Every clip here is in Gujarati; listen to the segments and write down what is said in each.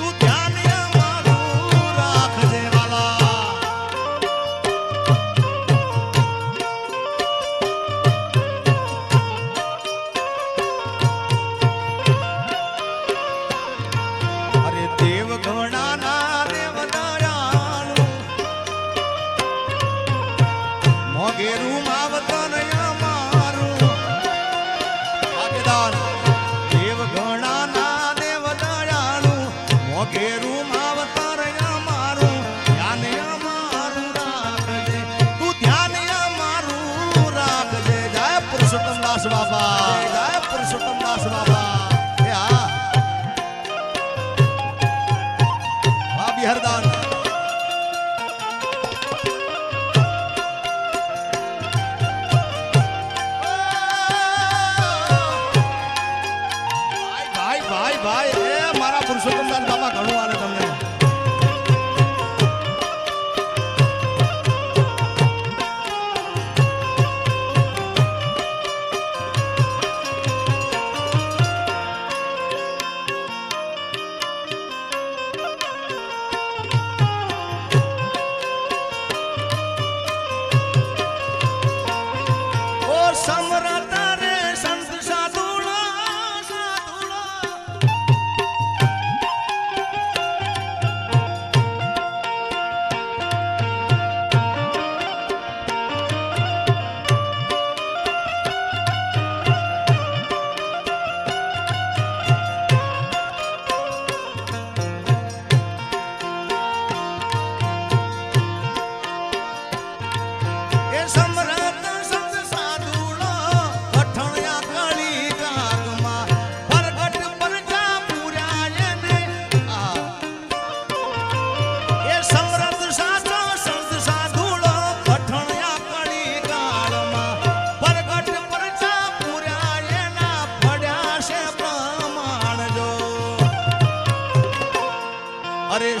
tu te દાસ બાબા જય પુરુષોત્તમ દાસ બાબા એ હા હા બિહરદાન ભાઈ ભાઈ ભાઈ એ મારા પુરુષોત્તમ દાસ બાબા ઘણું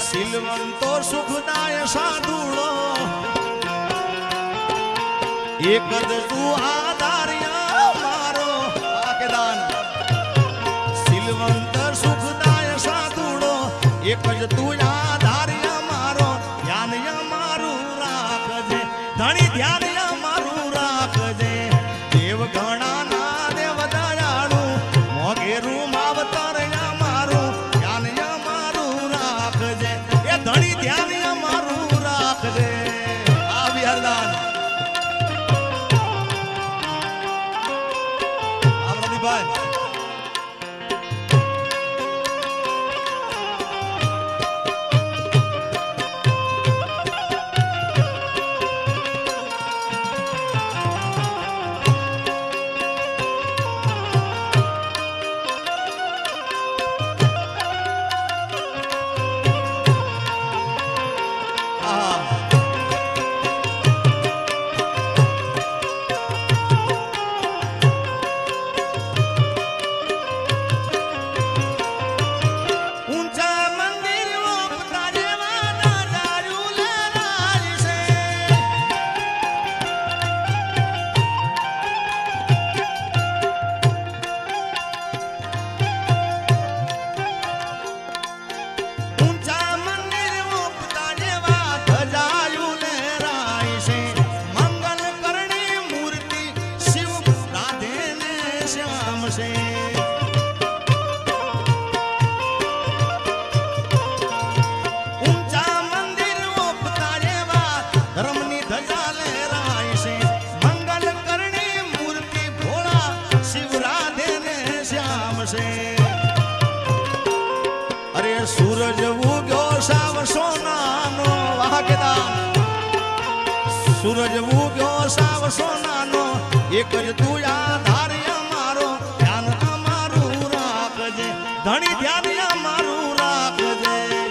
સિલવંતો સુખદાય સાધુડો એક જ તું આધાર્યા મારો. આગદાન સિલવંત સુખદાય સાધુડો એક જ તું ભાઈ. અરે સૂરજ ઉગ્યો સાવ સોનાનો વાહકદા સૂરજ ઉગ્યો સાવ સોનાનો એક જ તુયા ધાર્યા